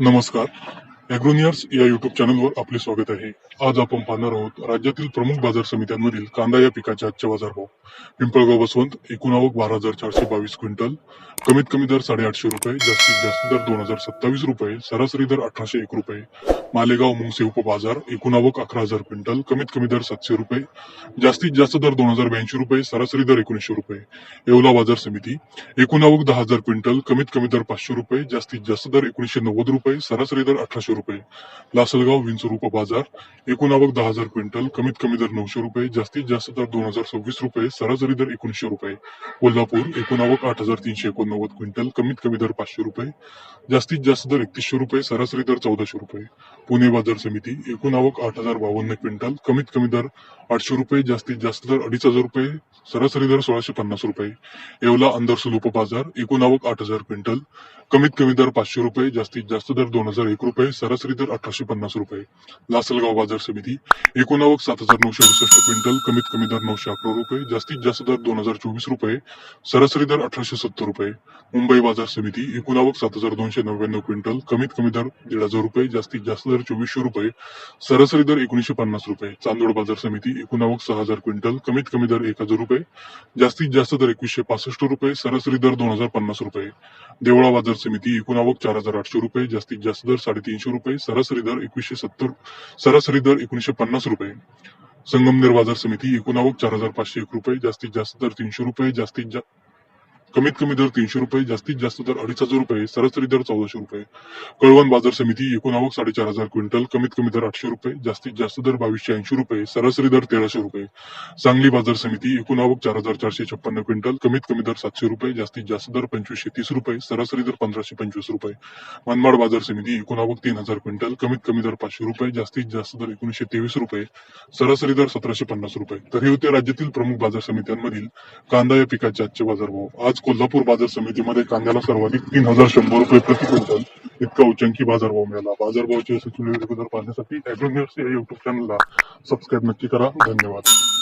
नमस्कार ॲग्रोनियर्स या युट्यूब चॅनलवर आपले स्वागत आहे. आज आपण पाहणार आहोत राज्यातील प्रमुख बाजार समित्यांमधील कांदा या पिकाचे आजचे बाजारभाव पिंपळगाव बसवंत एकूण आवक बारा हजार चारशे बावीस क्विंटल. कमीत कमी दर साडेआठशे रुपये जास्तीत जास्त दर दोन हजार सत्तावीस रुपये सरासरी दर अठराशे एक रुपये. मालेगाव मुंगसे उपबाजार एकूण आवक अकरा हजार क्विंटल कमीत कमी दर सातशे रुपये जास्तीत जास्त दर दोन हजार ब्याऐंशी रुपये सरासरी दर एकोणीसशे रुपये. येवला बाजार समिती एकूण आवक दहा हजार क्विंटल कमीत कमी दर पाचशे रुपये जास्तीत जास्त दर एकोणीसशे नव्वद रुपये सरासरी दर अठराशे रुपये. लासलगाव विंचूर बाजार एकूण आवक दहा हजार क्विंटल कमीत कमी दर नऊशे रुपये जास्तीत जास्त दर दोन हजार सव्वीस रुपये सरासरी दर एकोणीसशे रुपये. कोल्हापूर एकूण आवक आठ हजार तीनशे एकोणनव्वद क्विंटल कमीत कमी दर पाचशे रुपये जास्तीत जास्त दर एकतीसशे रुपये सरासरी दर चौदाशे रुपये. पुणे बाजार समिती एकूण आवक आठ हजार बावन्न क्विंटल कमीत कमी दर आठशे रुपये जास्तीत जास्त दर अडीच हजार रुपये सरासरी दर सोळाशे पन्नास रुपये. येवला अंदर सुलूप बाजार एकूण आवक आठ हजार क्विंटल कमीत कमी दर पाचशे रुपये जास्तीत जास्त दर दोन हजार एक रुपये सरासरी दर अठराशे पन्नास रुपये. लासलगाव बाजार समिती एकूण आवक सात हजार नऊशे अडुसष्ट क्विंटल कमीत कमी दर नऊशे अकरा रुपये जास्तीत जास्त दर दोन हजार चोवीस रुपये सरासरी दर अठराशे सत्तर रुपये. मुंबई बाजार समिती एकूण आवक सात हजार दोनशे नव्याण्णव क्विंटल कमीत कमी दर दीड हजार रुपये जास्तीत जास्त दर चोवीसशे रुपये सरासरी दर एकोणीशे पन्नास रुपये. चांदोड बाजार समिती एकूण आवक सहा हजार क्विंटल कमीत कमी दर एक हजार रुपये जास्तीत जास्त दर एकवीसशे पासष्ट रुपये सरासरी दर दोन हजार पन्नास रुपये. देवळा बाजार समिती एकूण आवक चार हजार आठशे रुपये जास्तीत जास्त दर साडेतीनशे रुपये सरासरी दर एकवीसशे सत्तर सरासरी दर एकोणीशे पन्नास रुपये. संगमनेर बाजार समिती एकूण आवक चार हजार पाचशे एक रुपये जास्तीत जास्त दर तीनशे रुपये जास्तीत जास्त कमीत कमी दर तीनशे रुपये जास्तीत जास्त दर अडीच हजार रुपये सरासरी दर चौदाशे रुपये. कळवण बाजार समिती एकूण आवक साडेचार हजार क्विंटल कमीत कमी दर आठशे रुपये जास्तीत जास्त दर बावीसशे ऐंशी रुपये सरासरी दर तेराशे रुपये. सांगली बाजार समिती एकूण आवक चार हजार चारशे छप्पन्न क्विंटल कमीत कमी दर सातशे रुपये जास्तीत जास्त दर पंचवीसशे तीस रुपये सरासरी दर पंधराशे पंचवीस रुपये. मनमाड बाजार समिती एकूण आवक तीन हजार क्विंटल कमीत कमी दर पाचशे रुपये जास्तीत जास्त दर एकोणीशे तेवीस रुपये सरासरी दर सतराशे पन्नास रुपये. तर हे होते राज्यातील प्रमुख बाजार समित्यांमधील कांदा या पिकाचे आजचे बाजारभाव. आज कोल्हापूर बाजार समितीमध्ये कांद्याला सर्वाधिक तीन हजार शंभर रुपये प्रति क्विंटल इतका उच्चांकी बाजारभाव मिळाला. बाजारभावाची यशस्वी पाहण्यासाठी अॅग्रोन्यूज या युट्यूब चॅनलला सबस्क्राईब नक्की करा. धन्यवाद.